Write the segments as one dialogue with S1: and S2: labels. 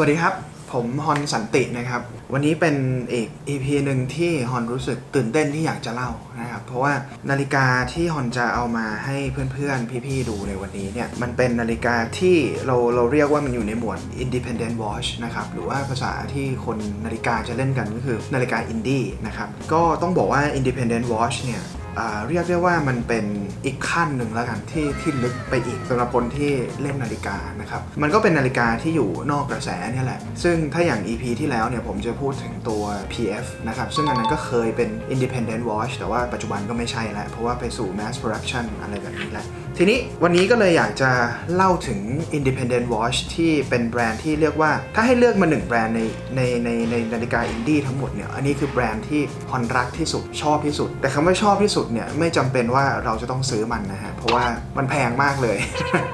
S1: วัสดีครับ ผมฮอนสันตินะครับ วันนี้เป็นอีก EP หนึ่งที่ฮอนรู้สึกตื่นเต้นที่อยากจะเล่านะครับ เพราะว่านาฬิกาที่ฮอนจะเอามาให้เพื่อนๆ พี่ๆ ดูในวันนี้เนี่ย มันเป็นนาฬิกาที่เราเราเรียกว่ามันอยู่ในหมวด independent watch นะครับ หรือว่าภาษาที่คนนาฬิกาจะเล่นกันก็คือนาฬิกาอินดี้นะครับ ก็ต้องบอกว่า independent watch เนี่ย เรียกได้ว่ามันเป็นอีกขั้นหนึ่งแล้วกันที่ที่ลึกไปอีกสำหรับคนที่เล่นนาฬิกานะครับมันก็เป็นนาฬิกาที่อยู่นอกกระแสนี่แหละ ซึ่งถ้าอย่าง EP ที่แล้วเนี่ยผมจะพูดถึงตัว PF นะครับซึ่งอันนั้นก็เคยเป็น independent watch แต่ว่าปัจจุบันก็ไม่ใช่แล้ว เพราะว่าไปสู่ mass production อะไรแบบนี้แหละ ทีนี้วันนี้ก็เลยอยากจะเล่าถึง independent watch ที่เป็นแบรนด์ที่เรียกว่า ถ้าให้เลือกมาหนึ่งแบรนด์ในในในในนาฬิกาอินดี้ทั้งหมดเนี่ยอันนี้คือแบรนด์ที่ฮอนรักที่สุดชอบที่สุด แต่คำว่าชอบที่สุดเนี่ยไม่จำเป็นว่าเราจะต้องซื้อมันนะฮะเพราะว่ามันแพงมากเลย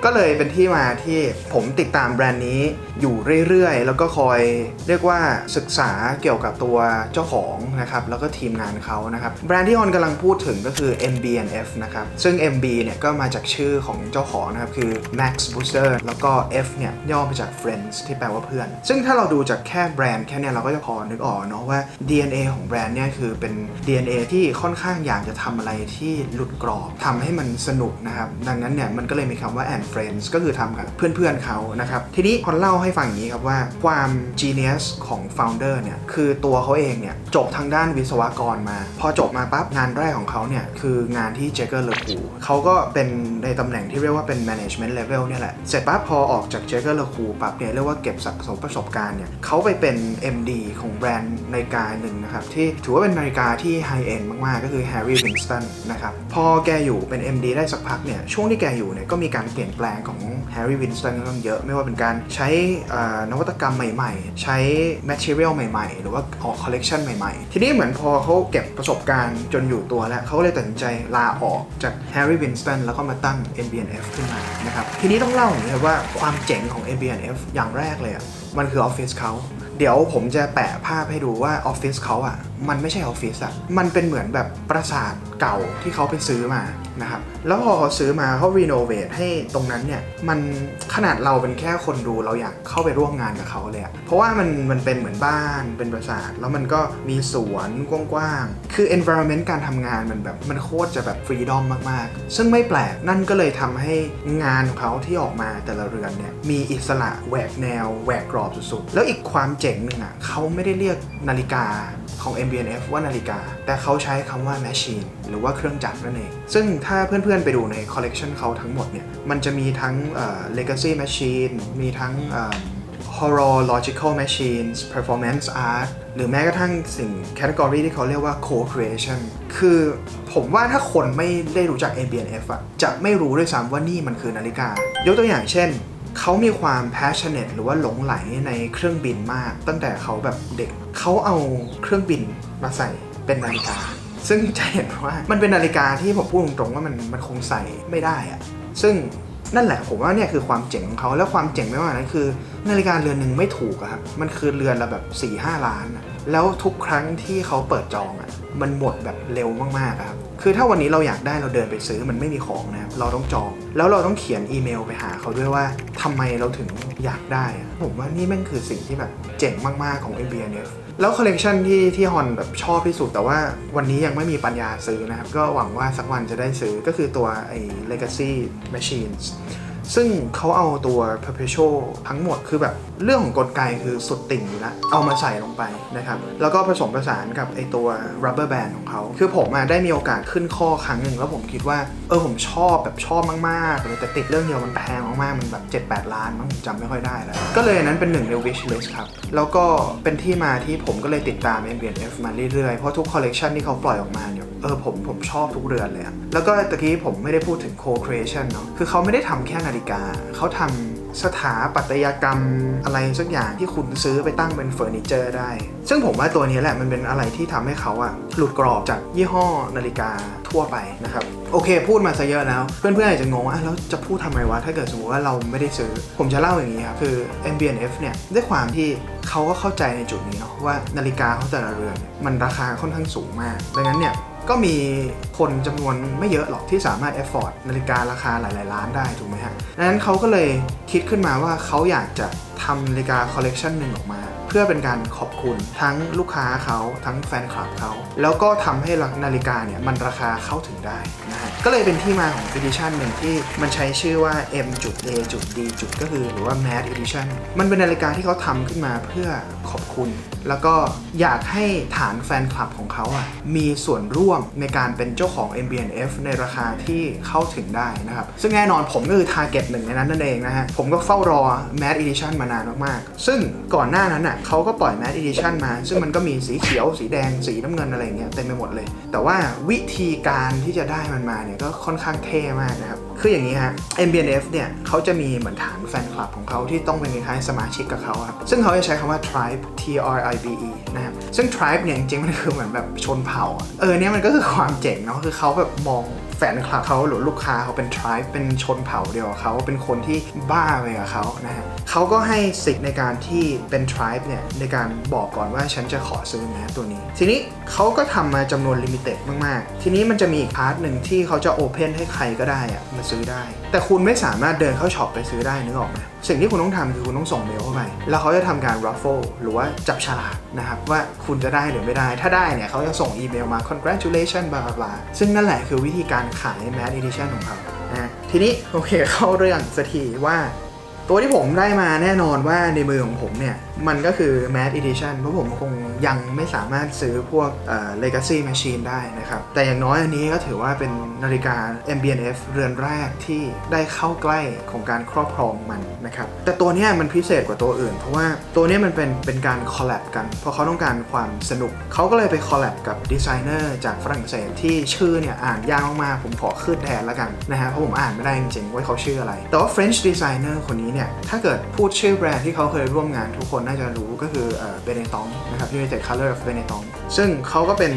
S1: ก็เลยเป็นที่มาที่ผมติดตามแบรนด์นี้อยู่เรื่อยๆ แล้วก็คอยเรียกว่าศึกษาเกี่ยวกับตัวเจ้าของนะครับแล้วก็ทีมงานเขานะครับแบรนด์ที่ฮอนกำลังพูดถึงก็คือ MBNF นะครับซึ่ง MB เนี่ยก็มาจากชชื่อของเจ้าของนะครับ คือ Max Booster แล้วก็ F เนี่ย ย่อมาจาก Friends ที่แปลว่าเพื่อน ซึ่งถ้าเราดูจากแค่แบรนด์แค่เนี้ยเราก็จะพอนึกออกเนาะว่า DNA ของแบรนด์เนี่ยคือเป็น DNA ที่ค่อนข้างอยากจะทำอะไรที่หลุดกรอบทำให้มันสนุกนะครับ ดังนั้นเนี่ยมันก็เลยมีคำว่า and friends ก็คือทำกับเพื่อนๆเขานะครับ ทีนี้พอเล่าให้ฟังอย่างนี้ครับว่าความ genius ของ founder เนี่ยคือตัวเขาเองเนี่ยจบทางด้านวิศวกรมา พอจบมาปั๊บงานแรกของเขาเนี่ยคืองานที่เจเกอร์เลคูเขาก็เป็นในตำแหน่งที่เรียกว่าเป็น management level เนี่ยแหละ เสร็จปั๊บพอออกจากเจเกอร์ลคูปั๊บเนี่ยเรียกว่าเก็บสะสมประสบการณ์เนี่ยเขาไปเป็น MD ของแบรนด์นาฬิกาหนึ่งนะครับ ที่ถือว่าเป็นนาฬิกาที่ high end มาก ๆ ก็คือ Harry Winston นะครับ พอแกอยู่เป็น MD ได้สักพักเนี่ยช่วงที่แกอยู่เนี่ยก็มีการเปลี่ยนแปลงของ Harry Winston ค่อนข้างเยอะไม่ว่าเป็นการใช้นวัตกรรมใหม่ๆ ใช้ material ใหม่ ๆ หรือว่าออก collection ใหม่ ๆ ทีนี้เหมือนพอเขาเก็บประสบการณ์จนอยู่ตัวแล้วเขาก็เลยตัดสินใจลาออกจาก Harry Winston แล้วก็มาตั้ง MBNF ขึ้นมานะครับทีนี้ต้องเล่าอย่างนี้ว่าความเจ๋งของ MBNF อย่างแรกเลยอะมันคือออฟฟิศเขาเดี๋ยวผมจะแปะภาพให้ดูว่าออฟฟิศเขาอะ มันไม่ใช่ออฟฟิศอะ มันเป็นเหมือนแบบปราสาทเก่าที่เขาไปซื้อมานะครับ แล้วพอเขาซื้อมาเขารีโนเวทให้ตรงนั้นเนี่ย มันขนาดเราเป็นแค่คนดูเราอยากเข้าไปร่วมงานกับเขาเลยอะเพราะว่ามันมันเป็นเหมือนบ้านเป็นปราสาท แล้วมันก็มีสวนกว้างๆ คือ environment การทำงานมันแบบมันโคตรจะแบบฟรีดอมมากๆ ซึ่งไม่แปลกนั่นก็เลยทำให้งานของเขาที่ออกมาแต่ละเรือนเนี่ยมีอิสระแหวกแนวแหวกกรอบสุดๆ แล้วอีกความเจ๋งหนึ่งอะเขาไม่ได้เรียกนาฬิกาของ MBNF ว่านาฬิกา แต่เขาใช้คำว่า machine หรือว่าเครื่องจักรนั่นเอง ซึ่งถ้าเพื่อนๆไปดูในคอลเลกชันเขาทั้งหมดเนี่ย มันจะมีทั้งเอ่อ legacy machine มีทั้ง horological machines performance art หรือแม้กระทั่งสิ่งแคตตากรีที่เขาเรียกว่า co-creation คือผมว่าถ้าคนไม่ได้รู้จัก ABNF อะจะไม่รู้ด้วยซ้ำว่านี่มันคือนาฬิกา ยกตัวอย่างเช่น เขามีความ passionate หรือว่าหลงไหลในเครื่องบินมาก ตั้งแต่เขาแบบเด็กเขาเอาเครื่องบินมาใส่เป็นนาฬิกา ซึ่งจะเห็นว่ามันเป็นนาฬิกาที่ผมพูดตรงๆว่ามันมันคงใส่ไม่ได้อะซึ่งนั่นแหละผมว่าเนี่ยคือความเจ๋งของเขาแล้วความเจ๋งไม่ว่านั้นคือ นาฬิกาเรือนหนึ่งไม่ถูกอะครับมันคือเรือนละแบบ4ี่ห้าล้านอะแล้วทุกครั้งที่เขาเปิดจองอะ มันหมดแบบเร็วมากๆครับ คือถ้าวันนี้เราอยากได้เราเดินไปซื้อมันไม่มีของนะครับ เราต้องจอง แล้วเราต้องเขียนอีเมลไปหาเขาด้วยว่าทำไมเราถึงอยากได้ ผมว่านี่แม่งคือสิ่งที่แบบเจ๋งมากๆของ MBNF แล้วคอลเลกชันที่ที่ฮอนแบบชอบที่สุด แต่ว่าวันนี้ยังไม่มีปัญญาซื้อนะครับ ก็หวังว่าสักวันจะได้ซื้อก็คือตัวไอ้ Legacy Machines ซึ่งเขาเอาตัว perpetual ทั้งหมดคือแบบเรื่องของกลไกคือสุดติ่งอยู่แล้วเอามาใส่ลงไปนะครับแล้วก็ผสมผสานกับไอตัว rubber band ของเขาคือผมมาได้มีโอกาสขึ้นข้อครั้งหนึ่งแล้วผมคิดว่าเออผมชอบแบบชอบมากๆเลยแต่ติดเรื่องเดียวมันแพงมากๆมันแบบ 7-8 ล้านมั้งจำไม่ค่อยได้แล้ว ก็เลยนั้นเป็นหนึ่งใน wish list ครับ แล้วก็เป็นที่มาที่ผมก็เลยติดตาม m b f มาเรื่อยๆ เพราะทุกคอลเลกชันที่เขาปล่อยออกมาเนี่ยเออผมผมชอบทุกเรือนเลยแล้วก็ตะกี้ผมไม่ได้พูดถึง co-creation เนาะคือเขาไม่ได้ทำแค่นาฬิกา เขาทำสถาปัตยกรรมอะไรสักอย่างที่คุณซื้อไปตั้งเป็นเฟอร์นิเจอร์ได้ ซึ่งผมว่าตัวนี้แหละมันเป็นอะไรที่ทำให้เขาอะหลุดกรอบจากยี่ห้อนาฬิกาทั่วไปนะครับ โอเค พูดมาซะเยอะแล้ว เพื่อนๆอาจจะงงว่าแล้วจะพูดทำไมวะ ถ้าเกิดสมมติว่าเราไม่ได้ซื้อ ผมจะเล่าอย่างนี้ครับคือ MBNF เนี่ยด้วยความที่เขาก็เข้าใจในจุดนี้เนาะว่านาฬิกาเขาแต่ละเรือนมันราคาค่อนข้างสูงมาก ดังนั้นเนี่ย ก็มีคนจำนวนไม่เยอะหรอกที่สามารถ afford นาฬิการาคาหลาย ๆ ล้านได้ถูกไหมฮะดังนั้นเขาก็เลยคิดขึ้นมาว่าเขาอยากจะททำนาฬิกาคอลเลกชันหนึ่งออกมา เพื่อเป็นการขอบคุณทั้งลูกค้าเขาทั้งแฟนคลับเขา แล้วก็ทำให้นาฬิกาเนี่ยมันราคาเข้าถึงได้นะฮะ ก็เลยเป็นที่มาของ Edition หนึ่งที่มันใช้ชื่อว่า M จุด A จุด D จุดก็คือหรือว่า Mad Edition มันเป็นนาฬิกาที่เขาทำขึ้นมาเพื่อขอบคุณ แล้วก็อยากให้ฐานแฟนคลับของเขาอะมีส่วนร่วมในการเป็นเจ้าของ MBNF ในราคาที่เข้าถึงได้นะครับ ซึ่งแน่นอนผมก็คือ target หนึ่งในนั้นนั่นเองนะฮะ ผมก็เฝ้ารอ Mad Edition มานานมากๆ ซึ่งก่อนหน้านั้นอะเขาก็ปล่อย Mad Edition มา ซึ่งมันก็มีสีเขียว สีแดง สีน้ำเงินอะไรเงี้ยเต็มไปหมดเลย แต่ว่าวิธีการที่จะได้มันมาเนี่ยก็ค่อนข้างเท่มากนะครับ คืออย่างนี้ฮะ MBNF เนี่ยเขาจะมีเหมือนฐานแฟนคลับของเขาที่ต้องเป็นคล้ายสมาชิกกับเขาครับ ซึ่งเขาจะใช้คำว่า tribe T R I B E นะครับ ซึ่ง tribe เนี่ยจริงๆมันคือเหมือนแบบชนเผ่า เออเนี่ยมันก็คือความเจ๋งเนาะ คือเขาแบบมอง แฟนคลับเขาหรือลูกค้าเขาเป็นทริปเป็นชนเผ่าเดียวกับเขาเป็นคนที่บ้าไปกับเขานะฮะเขาก็ให้สิทธิ์ในการที่เป็นทริปเนี่ยในการบอกก่อนว่าฉันจะขอซื้อแมสตัวนี้ ทีนี้เขาก็ทำมาจำนวนลิมิเต็ดมาก ๆ ทีนี้มันจะมีอีกพาร์ทหนึ่งที่เขาจะโอเพนให้ใครก็ได้อะมาซื้อได้แต่คุณไม่สามารถเดินเข้าช็อปไปซื้อได้นึกออกไหมสิ่งที่คุณต้องทำคือคุณต้องส่งเมลเข้าไป แล้วเขาจะทำการ raffle หรือว่าจับฉลากนะครับ ว่าคุณจะได้หรือไม่ได้ ถ้าได้เนี่ยเขาจะส่งอีเมลมา congratulation บลาบลาซึ่งนั่นแหละคือวิธีการขาย Mad Edition ของเขานะทีนี้โอเคเข้าเรื่องสักทีว่า ตัวที่ผมได้มาแน่นอนว่าในมือของผมเนี่ย มันก็คือ Mad Edition เพราะผมคงยังไม่สามารถซื้อพวกเอ่อ Legacy Machine ได้นะครับ แต่อย่างน้อยอันนี้ก็ถือว่าเป็นนาฬิกา MBNF เรือนแรกที่ได้เข้าใกล้ของการครอบครองมันนะครับ แต่ตัวนี้มันพิเศษกว่าตัวอื่น เพราะว่าตัวนี้มันเป็นเป็นการคอลแลบกัน เพราะเขาต้องการความสนุก เขาก็เลยไปคอลแลบกับดีไซเนอร์จากฝรั่งเศสที่ชื่อเนี่ยอ่านยากมากๆผมขอขึ้นแทนแล้วกันนะฮะเพราะผมอ่านไม่ได้จริงๆว่าเขาชื่ออะไร แต่ว่า French designer คนนี้เนี่ยถ้าเกิดพูดชื่อแบรนด์ที่เขาเคยร่วมงานทุกคนน่าจะรู้ก็คือเบเนตองนะครับ United Color of Benetton ซึ่งเขาก็เป็น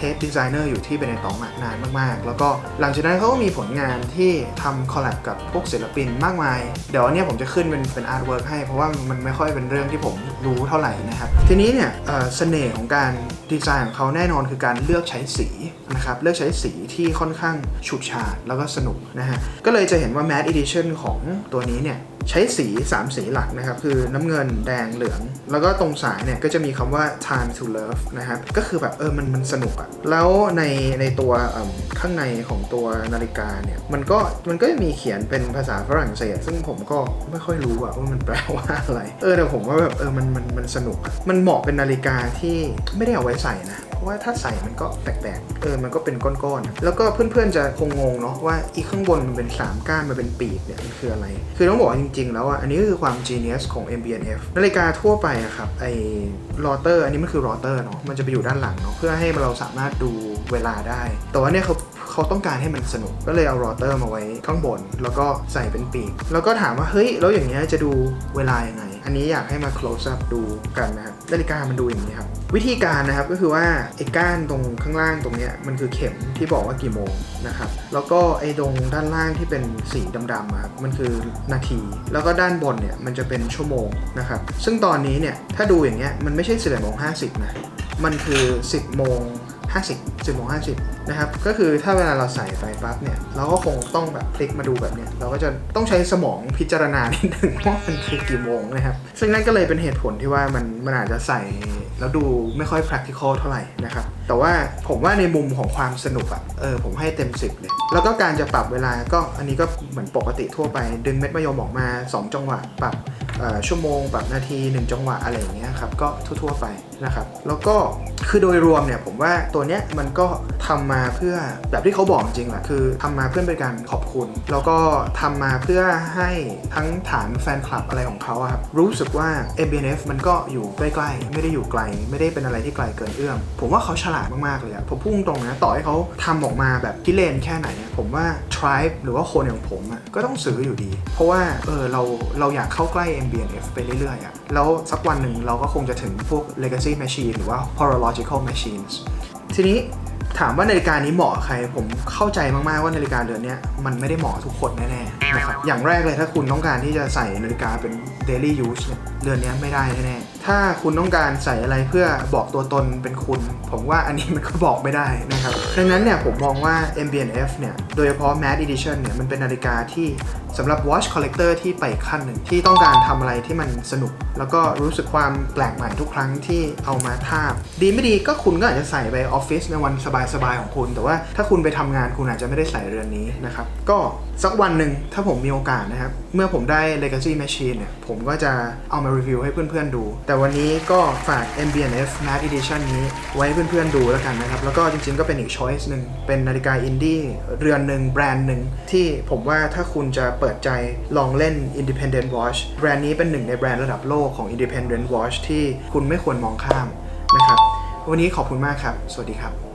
S1: เฮดดีไซเนอร์อยู่ที่เบเนตองนานมากๆ แล้วก็หลังจากนั้นเขาก็มีผลงานที่ทำคอลแลบกับพวกศิลปินมากมาย เดี๋ยวอันนี้ผมจะขึ้นเป็นเป็นอาร์ตเวิร์กให้ เพราะว่ามันไม่ค่อยเป็นเรื่องที่ผมรู้เท่าไหร่นะครับ ทีนี้เนี่ยเอ่อเสน่ห์ของการดีไซน์ของเขาแน่นอนคือการเลือกใช้สีนะครับ เลือกใช้สีที่ค่อนข้างฉูดฉาดแล้วก็สนุกนะฮะ ก็เลยจะเห็นว่า Mad Edition ของตัวนี้เนี่ยใช้สี 3 สีหลักนะครับ คือน้ำเงินแดงเหลือง แล้วก็ตรงสายเนี่ยก็จะมีคำว่า time to love นะครับ ก็คือแบบเออมันมันสนุกอะแล้วในในตัวข้างในของตัวนาฬิกาเนี่ยมันก็มันก็มีเขียนเป็นภาษาฝรั่งเศส ซึ่งผมก็ไม่ค่อยรู้ว่ามันแปลว่าอะไรเออแต่ผมว่าแบบเออมันมันมันสนุกมันเหมาะเป็นนาฬิกาที่ไม่ได้เอาไว้ใส่นะเพราะว่าถ้าใส่มันก็แปลกๆ เออ มันก็เป็นก้อนๆ แล้วก็เพื่อนๆ จะคงงงเนาะว่าอีข้างบนมันเป็น 3 ก้าน มันเป็นปีกเนี่ย มันคืออะไร คือต้องบอกจริงๆ แล้วอะ อันนี้ก็คือความ genius ของ MBNF นาฬิกาทั่วไปอะครับ ไอ้รอเตอร์ อันนี้มันคือรอเตอร์เนาะ มันจะไปอยู่ด้านหลังเนาะ เพื่อให้เราสามารถดูเวลาได้ แต่ว่าเนี่ยเขาเขาต้องการให้มันสนุก ก็เลยเอารอเตอร์มาไว้ข้างบน แล้วก็ใส่เป็นปีก แล้วก็ถามว่า เฮ้ย แล้วอย่างเงี้ยจะดูเวลายังไง อันนี้อยากให้มา close up ดูกันนะครับ นาฬิกามันดูอย่างนี้ครับ วิธีการนะครับก็คือว่าไอ้ก้านตรงข้างล่างตรงเนี้ยมันคือเข็มที่บอกว่ากี่โมงนะครับ แล้วก็ไอ้ตรงด้านล่างที่เป็นสีดำๆอะครับ มันคือนาที แล้วก็ด้านบนเนี่ยมันจะเป็นชั่วโมงนะครับ ซึ่งตอนนี้เนี่ยถ้าดูอย่างเงี้ยมันไม่ใช่11โมง50นะ มันคือ 10โมง 50 10โมง50 นะครับ ก็คือถ้าเวลาเราใส่ไปปั๊บเนี่ย เราก็คงต้องแบบคลิกมาดูแบบเนี้ย เราก็จะต้องใช้สมองพิจารณานิดนึงว่ามันคือกี่โมงนะครับ ซึ่งนั่นก็เลยเป็นเหตุผลที่ว่ามันมันอาจจะใส่แล้วดูไม่ค่อย practical เท่าไหร่นะครับ แต่ว่าผมว่าในมุมของความสนุกอะเออ ผมให้เต็ม 10 เลย แล้วก็การจะปรับเวลาก็อันนี้ก็เหมือนปกติทั่วไป ดึงเม็ดมะยมออกมา 2 จังหวะ ปรับชั่วโมง ปรับนาที 1 จังหวะอะไรอย่างเงี้ยครับ ก็ทั่วๆไปนะครับ แล้วก็คือโดยรวมเนี่ยผมว่าตัวเนี้ยมันก็ทำมาเพื่อแบบที่เขาบอกจริงแหละคือทำมาเพื่อเป็นการขอบคุณ แล้วก็ทำมาเพื่อให้ทั้งฐานแฟนคลับอะไรของเขาอะครับรู้สึกว่า MBNF มันก็อยู่ใกล้ๆไม่ได้อยู่ไกล ไม่ได้เป็นอะไรที่ไกลเกินเอื้อมผมว่าเขาฉลาดมากๆเลยอะผมพุ่งตรงนะต่อให้เขาทำออกมาแบบพิเรนแค่ไหนผมว่า tribe หรือว่าคนอย่างผมอะก็ต้องซื้ออยู่ดี เพราะว่าเออเราเราอยากเข้าใกล้ MBNF ไปเรื่อยๆอะแล้วสักวันหนึ่งเราก็คงจะถึงพวก legacy machine หรือว่า horological machines ทีนี้ ถามว่านาฬิกานี้เหมาะใคร ผมเข้าใจมากๆว่านาฬิกาเรือนนี้มันไม่ได้เหมาะทุกคนแน่ๆนะครับอย่างแรกเลยถ้าคุณต้องการที่จะใส่นาฬิกาเป็น daily use เนี่ยเรือนนี้ไม่ได้แน่ๆถ้าคุณต้องการใส่อะไรเพื่อบอกตัวตนเป็นคุณ ผมว่าอันนี้มันก็บอกไม่ได้นะครับดังนั้นเนี่ยผมมองว่า MBNF เนี่ย โดยเฉพาะ Matte Edition เนี่ย มันเป็นนาฬิกาที่สำหรับ watch collector ที่ไปขั้นหนึ่ง ที่ต้องการทำอะไรที่มันสนุก แล้วก็รู้สึกความแปลกใหม่ทุกครั้งที่เอามาทาบ ดีไม่ดีก็คุณก็อาจจะใส่ไปออฟฟิศในวันสบายๆของคุณ แต่ว่าถ้าคุณไปทำงานคุณอาจจะไม่ได้ใส่เรือนนี้นะครับ ก็สักวันหนึ่งถ้าผมมีโอกาสนะครับ เมื่อผมได้ Legacy Machine เนี่ย ผมก็จะเอามารีวิวให้เพื่อนๆดูแต่วันนี้ก็ฝาก MBNF Matte Edition นี้ไว้เพื่อนๆดูแล้วกันนะครับ แล้วก็จริงๆก็เป็นอีก choice หนึ่งเป็นนาฬิกาอินดี้เรือนหนึ่งแบรนด์หนึ่งที่ผมว่าถ้าคุณจะเปิดใจลองเล่น Independent Watch แบรนด์นี้เป็นหนึ่งในแบรนด์ระดับโลกของ Independent Watch ที่คุณไม่ควรมองข้ามนะครับ วันนี้ขอบคุณมากครับ สวัสดีครับ